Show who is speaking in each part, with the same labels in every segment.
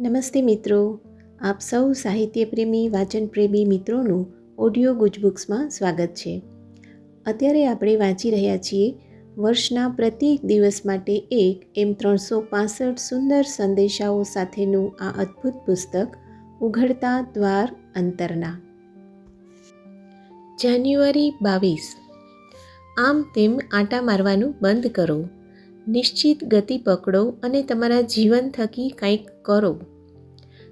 Speaker 1: નમસ્તે મિત્રો. આપ સૌ સાહિત્યપ્રેમી, વાચનપ્રેમી મિત્રોનું ઓડિયો ગુજબુક્સમાં સ્વાગત છે. અત્યારે આપણે વાંચી રહ્યા છીએ વર્ષના પ્રત્યેક દિવસ માટે એક એમ ત્રણસો પાસઠ સુંદર સંદેશાઓ સાથેનું આ અદ્ભુત પુસ્તક, ઉઘડતા દ્વાર અંતરના. જાન્યુઆરી બાવીસ. આમ તેમ આંટા મારવાનું બંધ કરો. નિશ્ચિત ગતિ પકડો અને તમારા જીવન થકી કંઈક કરો.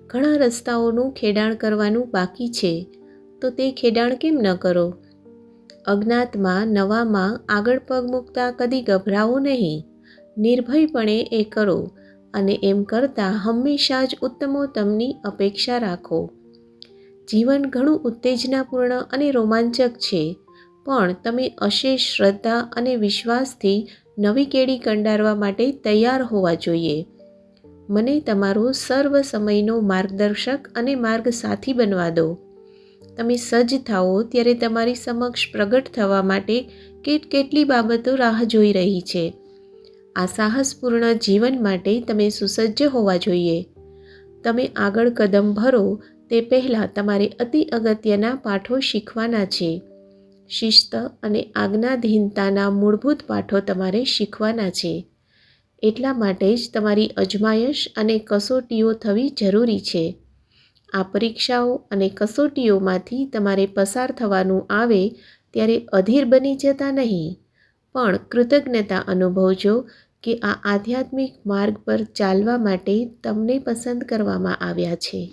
Speaker 1: ઘણા રસ્તાઓનું ખેડાણ કરવાનું બાકી છે, તો તે ખેડાણ કેમ ન કરો? અજ્ઞાતમાં, નવામાં આગળ પગ મૂકતા કદી ગભરાવો નહીં. નિર્ભયપણે એ કરો અને એમ કરતાં હંમેશા જ ઉત્તમોત્તમની અપેક્ષા રાખો. જીવન ઘણું ઉત્તેજનાપૂર્ણ અને રોમાંચક છે, પણ તમે અશેષ શ્રદ્ધા અને વિશ્વાસથી નવી કેડી કંડારવા માટે તૈયાર હોવા જોઈએ. મને તમારો સર્વ સમયનો માર્ગદર્શક અને માર્ગ સાથી બનવા દો. તમે સજ્જ થાઓ ત્યારે તમારી સમક્ષ પ્રગટ થવા માટે કેટ કેટલી બાબતો રાહ જોઈ રહી છે. આ સાહસપૂર્ણ જીવન માટે તમે સુસજ્જ હોવા જોઈએ. તમે આગળ કદમ ભરો તે પહેલાં તમારે અતિ અગત્યના પાઠો શીખવાના છે. શિસ્ત અને આજ્ઞાધીનતાના મૂળભૂત પાઠો તમારે શીખવાના છે. એટલા માટે જ તમારી અજમાયશ અને કસોટીઓ થવી જરૂરી છે. આ પરીક્ષાઓ અને કસોટીઓમાંથી તમારે પસાર થવાનું આવે ત્યારે અધીર બની જતા નહીં. પણ કૃતજ્ઞતા અનુભવજો કે આ આધ્યાત્મિક માર્ગ પર ચાલવા માટે તમને પસંદ કરવામાં આવ્યા છે.